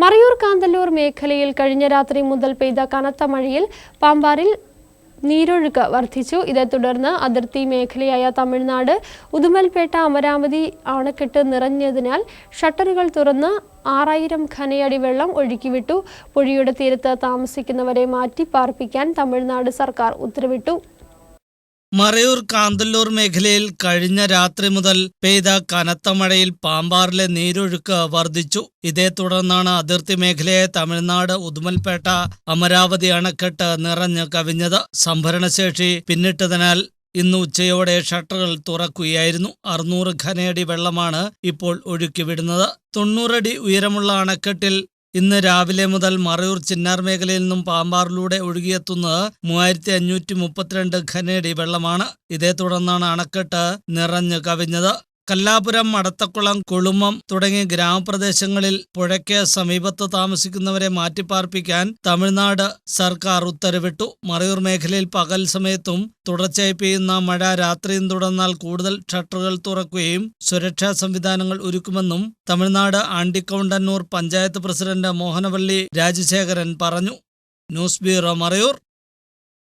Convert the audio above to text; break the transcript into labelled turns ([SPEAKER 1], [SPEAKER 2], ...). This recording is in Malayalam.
[SPEAKER 1] മറയൂർ കാന്തല്ലൂർ മേഖലയിൽ കഴിഞ്ഞ രാത്രി മുതൽ പെയ്ത കനത്ത മഴയിൽ പാമ്പാറിൽ നീരൊഴുക്ക് വർദ്ധിച്ചു. ഇതേ തുടർന്ന് അതിർത്തി മേഖലയായ തമിഴ്നാട് ഉദുമൽപേട്ട അമരാവതി അണക്കെട്ട് നിറഞ്ഞതിനാൽ ഷട്ടറുകൾ തുറന്ന് ആറായിരം ഖനയടി വെള്ളം ഒഴുക്കിവിട്ടു. പുഴയുടെ തീരത്ത് താമസിക്കുന്നവരെ മാറ്റി പാർപ്പിക്കാൻ തമിഴ്നാട് സർക്കാർ ഉത്തരവിട്ടു.
[SPEAKER 2] മറയൂർ കാന്തല്ലൂർ മേഖലയിൽ കഴിഞ്ഞ രാത്രി മുതൽ പെയ്ത കനത്ത മഴയിൽ പാമ്പാറിലെ നീരൊഴുക്ക് വർദ്ധിച്ചു. ഇതേ തുടർന്നാണ് അതിർത്തി മേഖലയെ തമിഴ്നാട് ഉദുമൽപേട്ട അമരാവതി അണക്കെട്ട് നിറഞ്ഞു കവിഞ്ഞത്. സംഭരണശേഷി പിന്നിട്ടതിനാൽ ഇന്ന് ഉച്ചയോടെ ഷട്ടറുകൾ തുറക്കുകയായിരുന്നു. അറുന്നൂറ് ഖനയടി വെള്ളമാണ് ഇപ്പോൾ ഒഴുക്കിവിടുന്നത്. തൊണ്ണൂറടി ഉയരമുള്ള അണക്കെട്ടിൽ ഇന്ന് രാവിലെ മുതൽ മറയൂർ ചിന്നാർ മേഖലയിൽ നിന്നും പാമ്പാറിലൂടെ ഒഴുകിയെത്തുന്നത് മൂവായിരത്തി അഞ്ഞൂറ്റി മുപ്പത്തിരണ്ട് ഖനേടി വെള്ളമാണ്. ഇതേ തുടർന്നാണ് അണക്കെട്ട് നിറഞ്ഞു കവിഞ്ഞത്. കല്ലാപുരം മടത്തക്കുളം കുളുമം തുടങ്ങിയ ഗ്രാമപ്രദേശങ്ങളിൽ പുഴയ്ക്ക് സമീപത്ത് താമസിക്കുന്നവരെ മാറ്റിപ്പാർപ്പിക്കാൻ തമിഴ്നാട് സർക്കാർ ഉത്തരവിട്ടു. മറയൂർ മേഖലയിൽ പകൽ സമയത്തും തുടർച്ചയായി പെയ്യുന്ന മഴ രാത്രിയും തുടർന്നാൽ കൂടുതൽ ഷട്ടറുകൾ തുറക്കുകയും സുരക്ഷാ സംവിധാനങ്ങൾ ഒരുക്കുമെന്നും തമിഴ്നാട് ആണ്ടിക്കൗണ്ടന്നൂർ പഞ്ചായത്ത് പ്രസിഡന്റ് മോഹനവള്ളി രാജശേഖരൻ പറഞ്ഞു. News bureau Marayoor.